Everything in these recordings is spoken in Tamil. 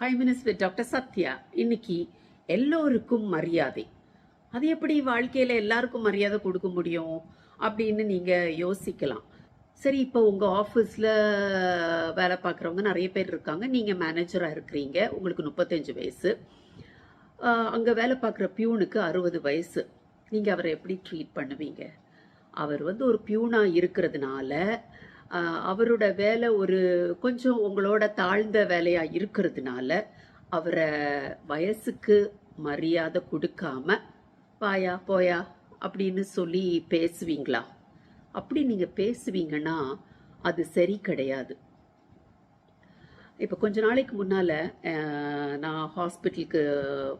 Five minutes with doctor Sathya இன்னைக்கு எல்லோருக்கும் மரியாதை. அது எப்படி வாழ்க்கையில் எல்லாருக்கும் மரியாதை கொடுக்க முடியும் அப்படின்னு நீங்கள் யோசிக்கலாம். சரி இப்போ உங்கள் ஆஃபீஸில் வேலை பார்க்குறவங்க நிறைய பேர் இருக்காங்க. நீங்கள் மேனேஜராக இருக்கிறீங்க. உங்களுக்கு முப்பத்தஞ்சு வயசு. அங்கே வேலை பார்க்குற பியூனுக்கு அறுபது வயசு. நீங்கள் அவரை எப்படி ட்ரீட் பண்ணுவீங்க? அவர் வந்து ஒரு பியூனாக இருக்கிறதுனால அவரோட வேலை ஒரு கொஞ்சம் உங்களோட தாழ்ந்த வேலையாக இருக்கிறதுனால அவரை வயசுக்கு மரியாதை கொடுக்காம வாயா போயா அப்படின்னு சொல்லி பேசுவீங்களா? அப்படி நீங்கள் பேசுவீங்கன்னா அது சரி கிடையாது. இப்போ கொஞ்ச நாளைக்கு முன்னால் நான் ஹாஸ்பிட்டலுக்கு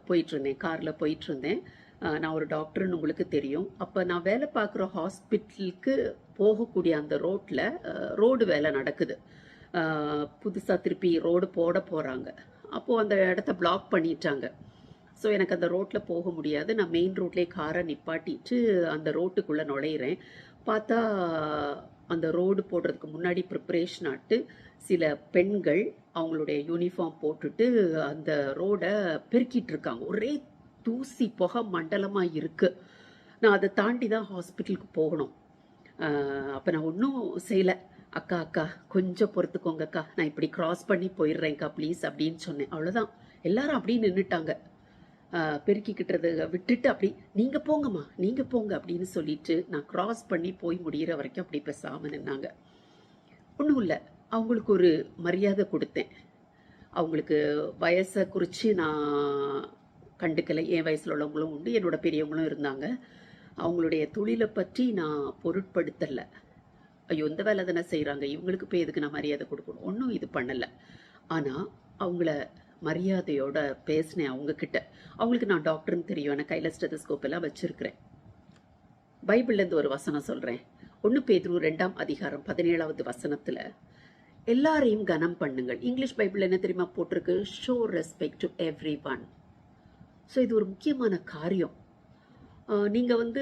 போயிட்டுருந்தேன் காரில் போயிட்டுருந்தேன் நான் ஒரு டாக்டர்னு உங்களுக்கு தெரியும். அப்போ நான் வேலை பார்க்குற ஹாஸ்பிட்டலுக்கு போகக்கூடிய அந்த ரோட்டில் ரோடு வேலை நடக்குது. புதுசாக திருப்பி ரோடு போட போகிறாங்க அப்போது அந்த இடத்த பிளாக் பண்ணிட்டாங்க. ஸோ எனக்கு அந்த ரோட்டில் போக முடியாது. நான் மெயின் ரோட்லேயே காரை நிப்பாட்டிட்டு அந்த ரோட்டுக்குள்ளே நுழையிறேன். பார்த்தா அந்த ரோடு போடுறதுக்கு முன்னாடி ப்ரிப்பரேஷன் ஆட்டு சில பெண்கள் அவங்களுடைய யூனிஃபார்ம் போட்டுட்டு அந்த ரோடை பெருக்கிட்டு இருக்காங்க. ஒரே தூசி புகை மண்டலமாக இருக்குது நான் அதை தாண்டி தான் ஹாஸ்பிட்டலுக்கு போகணும். அப்போ நான் ஒன்றும் செய்யலை. அக்கா அக்கா கொஞ்சம் பொறுத்துக்கோங்க அக்கா. நான் இப்படி கிராஸ் பண்ணி போயிடுறேன்க்கா ப்ளீஸ் அப்படின்னு சொன்னேன். அவ்வளோதான் எல்லாரும் அப்படியே நின்றுட்டாங்க பெருக்கிக்கிட்டதை விட்டுட்டு அப்படி நீங்கள் போங்கம்மா நீங்கள் போங்க அப்படின்னு சொல்லிட்டு நான் கிராஸ் பண்ணி போய் முடிகிற வரைக்கும் அப்படி பேசாமல் நின்னாங்க. ஒன்றும் இல்லை. அவங்களுக்கு ஒரு மரியாதை கொடுத்தேன். அவங்களுக்கு வயசை குறித்து நான் கண்டுக்கலை. என் வயசில் உள்ளவங்களும் உண்டு என்னோட பெரியவங்களும் இருந்தாங்க. அவங்களுடைய தொழிலை பற்றி நான் பொருட்படுத்தலை. ஐயோ இந்த வேலை தானே செய்கிறாங்க இவங்களுக்கு போய் எதுக்கு நான் மரியாதை கொடுக்கணும்? ஒன்றும் இது பண்ணலை. ஆனால் அவங்கள மரியாதையோட பேசினேன் அவங்கக்கிட்ட அவங்களுக்கு நான் டாக்டர்னு தெரியும். ஆனால் கையில் ஸ்டெதஸ்கோப் எல்லாம் வச்சுருக்கிறேன். பைபிள்லேருந்து ஒரு வசனம் சொல்கிறேன் ஒன்று பேதுரு ரெண்டாம் அதிகாரம் பதினேழாவது வசனத்தில் எல்லாரையும் கனம் பண்ணுங்கள். இங்கிலீஷ் பைபிள் என்ன தெரியுமா போட்டிருக்கு? Show respect to everyone so இது ஒரு முக்கியமான காரியம். நீங்கள் வந்து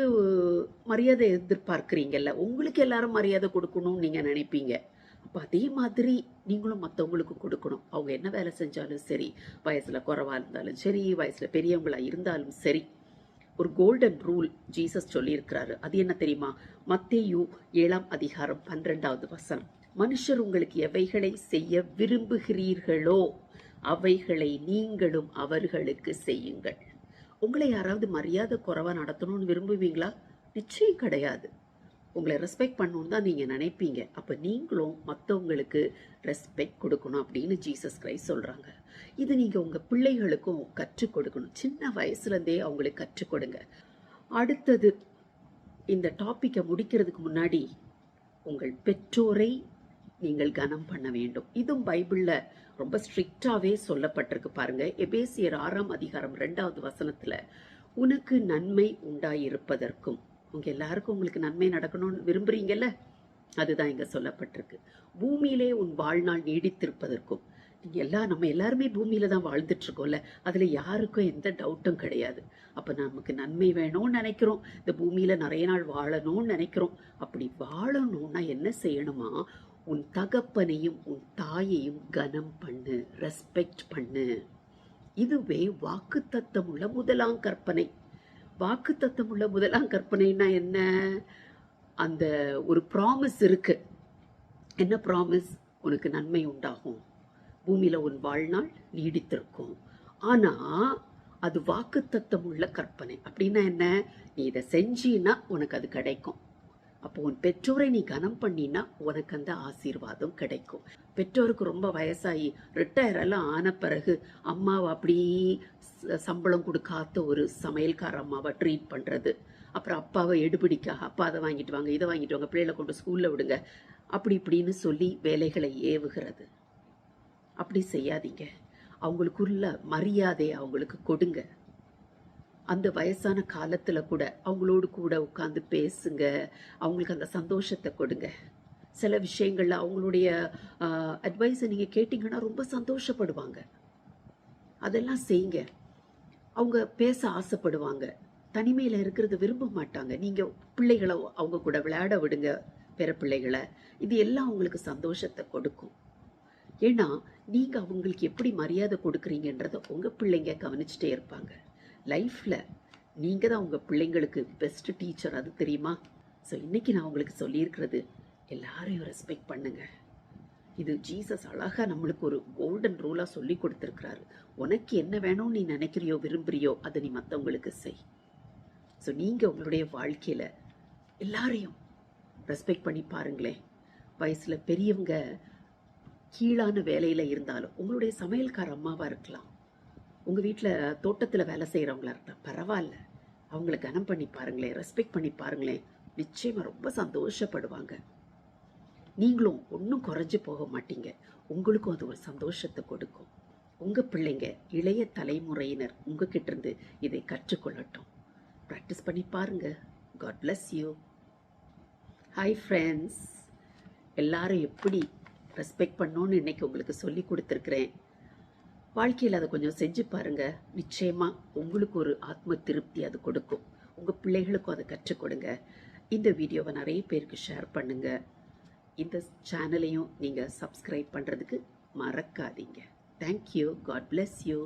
மரியாதை எதிர்பார்க்குறீங்கல்ல. உங்களுக்கு எல்லாரும் மரியாதை கொடுக்கணும்னு நீங்கள் நினைப்பீங்க. அப்போ அதே மாதிரி நீங்களும் மற்றவங்களுக்கு கொடுக்கணும். அவங்க என்ன வேலை செஞ்சாலும் சரி வயசில் குறவாக இருந்தாலும் சரி வயசில் பெரியவங்களாக இருந்தாலும் சரி. ஒரு கோல்டன் ரூல் ஜீசஸ் சொல்லியிருக்கிறாரு. அது என்ன தெரியுமா? மத்தேயு ஏழாம் அதிகாரம் பன்னிரெண்டாவது வசனம். மனுஷர் உங்களுக்கு எவைகளை செய்ய விரும்புகிறீர்களோ அவைகளை நீங்களும் அவர்களுக்கு செய்யுங்கள். உங்களை யாராவது மரியாதை குறைவாக நடத்தணும்னு விரும்புவீங்களா? நிச்சயம் கிடையாது. உங்களை ரெஸ்பெக்ட் பண்ணணும்னு தான் நீங்கள் நினைப்பீங்க. அப்போ நீங்களும் மற்றவங்களுக்கு ரெஸ்பெக்ட் கொடுக்கணும் அப்படின்னு ஜீசஸ் கிரைஸ்ட் சொல்கிறாங்க இது நீங்கள் உங்கள் பிள்ளைகளுக்கும் கற்றுக் கொடுக்கணும். சின்ன வயசுலேருந்தே அவங்களுக்கு கற்றுக் கொடுங்க. அடுத்தது இந்த டாப்பிக்கை முடிக்கிறதுக்கு முன்னாடி உங்கள் பெற்றோரை நீங்கள் கனம் பண்ண வேண்டும். இதுவும் பைபிளில் ரொம்ப ஸ்ட்ரிக்டாகவே சொல்லப்பட்டிருக்கு பாருங்க. எபேசியர் ஆறாம் அதிகாரம் ரெண்டாவது வசனத்தில் உனக்கு நன்மை உண்டாயிருப்பதற்கும் உங்க எல்லாருக்கும் உங்களுக்கு நன்மை நடக்கணும்னு விரும்புறீங்கல்ல? அதுதான் இங்க சொல்லப்பட்டிருக்கு. பூமியிலே உன் வாழ்நாள் நீடித்திருப்பதற்கும் நீங்கள் எல்லாம் நம்ம எல்லாருமே பூமியில் தான் வாழ்ந்துட்டு இருக்கோம்ல அதுல யாருக்கும் எந்த டவுட்டும் கிடையாது. அப்ப நமக்கு நன்மை வேணும்னு நினைக்கிறோம். இந்த பூமியில நிறைய நாள் வாழணும்னு நினைக்கிறோம். அப்படி வாழணும்னா என்ன செய்யணுமா? உன் தகப்பனையும் உன் தாயையும் கனம் பண்ணு ரெஸ்பெக்ட் பண்ணு. இதுவே வாக்குத்தத்தம் உள்ள முதலாம் கற்பனை. வாக்குத்தத்தம் உள்ள முதலாம் கற்பனைனா என்ன? அந்த ஒரு ப்ராமிஸ் இருக்கு. என்ன ப்ராமிஸ் உனக்கு நன்மை உண்டாகும். பூமியில் உன் வாழ்நாள் நீடித்திருக்கும். ஆனால் அது வாக்குத்தத்தம் உள்ள கற்பனை. அப்படின்னா என்ன? நீ இதை செஞ்சின்னா உனக்கு அது கிடைக்கும். அப்போ உன் பெற்றோரை நீ கனம் பண்ணினா உனக்கு அந்த ஆசீர்வாதம் கிடைக்கும். பெற்றோருக்கு ரொம்ப வயசாகி ரிட்டையர் எல்லாம் ஆன பிறகு அம்மாவை அப்படி சம்பளம் கொடுக்காத ஒரு சமையல்கார அம்மாவை ட்ரீட் பண்ணுறது அப்புறம் அப்பாவை எடுபிடிக்காக அப்பா அதை வாங்கிட்டு வாங்க இதை வாங்கிட்டு வாங்க பிள்ளைகளை கொண்டு ஸ்கூலில் விடுங்க. அப்படி இப்படின்னு சொல்லி வேலைகளை ஏவுகிறது. அப்படி செய்யாதீங்க. அவங்களுக்குள்ள மரியாதையை அவங்களுக்கு கொடுங்க. அந்த வயசான காலத்தில் கூட அவங்களோடு கூட உட்காந்து பேசுங்க. அவங்களுக்கு அந்த சந்தோஷத்தை கொடுங்க. சில விஷயங்களில் அவங்களுடைய அட்வைஸை நீங்கள் கேட்டிங்கன்னா ரொம்ப சந்தோஷப்படுவாங்க. அதெல்லாம் செய்யுங்க அவங்க பேச ஆசைப்படுவாங்க. தனிமையில் இருக்கிறத விரும்ப மாட்டாங்க. நீங்கள் பிள்ளைகளை அவங்க கூட விளையாட விடுங்க பிற பிள்ளைகளை. இது எல்லாம் அவங்களுக்கு சந்தோஷத்தை கொடுக்கும். ஏன்னா நீங்கள் அவங்களுக்கு எப்படி மரியாதை கொடுக்குறீங்கன்றத உங்கள் பிள்ளைங்க கவனிச்சுட்டே இருப்பாங்க. லைஃப்பில் நீங்கள் தான் உங்கள் பிள்ளைங்களுக்கு பெஸ்ட்டு டீச்சர் அது தெரியுமா? ஸோ இன்றைக்கி நான் உங்களுக்கு சொல்லியிருக்கிறது எல்லாரையும் ரெஸ்பெக்ட் பண்ணுங்கள் இது ஜீசஸ் அழகாக நம்மளுக்கு ஒரு கோல்டன் ரூலாக சொல்லி கொடுத்துருக்கிறாரு. உனக்கு என்ன வேணும்னு நீ நினைக்கிறியோ விரும்புகிறியோ அதை நீ மற்றவங்களுக்கு செய். ஸோ நீங்கள் உங்களுடைய வாழ்க்கையில் எல்லாரையும் ரெஸ்பெக்ட் பண்ணி பாருங்களேன். வயசில் பெரியவங்க கீழான வேலையில் இருந்தாலும் உங்களுடைய சமையல்கார அம்மாவாக இருக்கலாம். உங்கள் வீட்டில் தோட்டத்தில் வேலை செய்கிறவங்களா இருந்தால் பரவாயில்ல. அவங்கள கனம் பண்ணி பாருங்களேன் ரெஸ்பெக்ட் பண்ணி பாருங்களேன். நிச்சயமாக ரொம்ப சந்தோஷப்படுவாங்க. நீங்களும் ஒன்றும் குறைஞ்சு போக மாட்டீங்க. உங்களுக்கும் அது ஒரு சந்தோஷத்தை கொடுக்கும். உங்கள் பிள்ளைங்க இளைய தலைமுறையினர் உங்ககிட்ட இருந்து இதை கற்றுக்கொள்ளட்டும். ப்ராக்டிஸ் பண்ணி பாருங்க. God bless you hi friends எல்லாரும் எப்படி ரெஸ்பெக்ட் பண்ணோன்னு இன்னைக்கு உங்களுக்கு சொல்லி கொடுத்துருக்குறேன். வாழ்க்கையில் அதை கொஞ்சம் செஞ்சு பாருங்கள் நிச்சயமாக உங்களுக்கு ஒரு ஆத்ம திருப்தி அது கொடுக்கும். உங்கள் பிள்ளைகளுக்கும் அதை கற்றுக் கொடுங்க. இந்த வீடியோவை நிறைய பேருக்கு ஷேர் பண்ணுங்கள் இந்த சேனலையும் நீங்கள் சப்ஸ்கிரைப் பண்ணுறதுக்கு மறக்காதீங்க. Thank you God bless you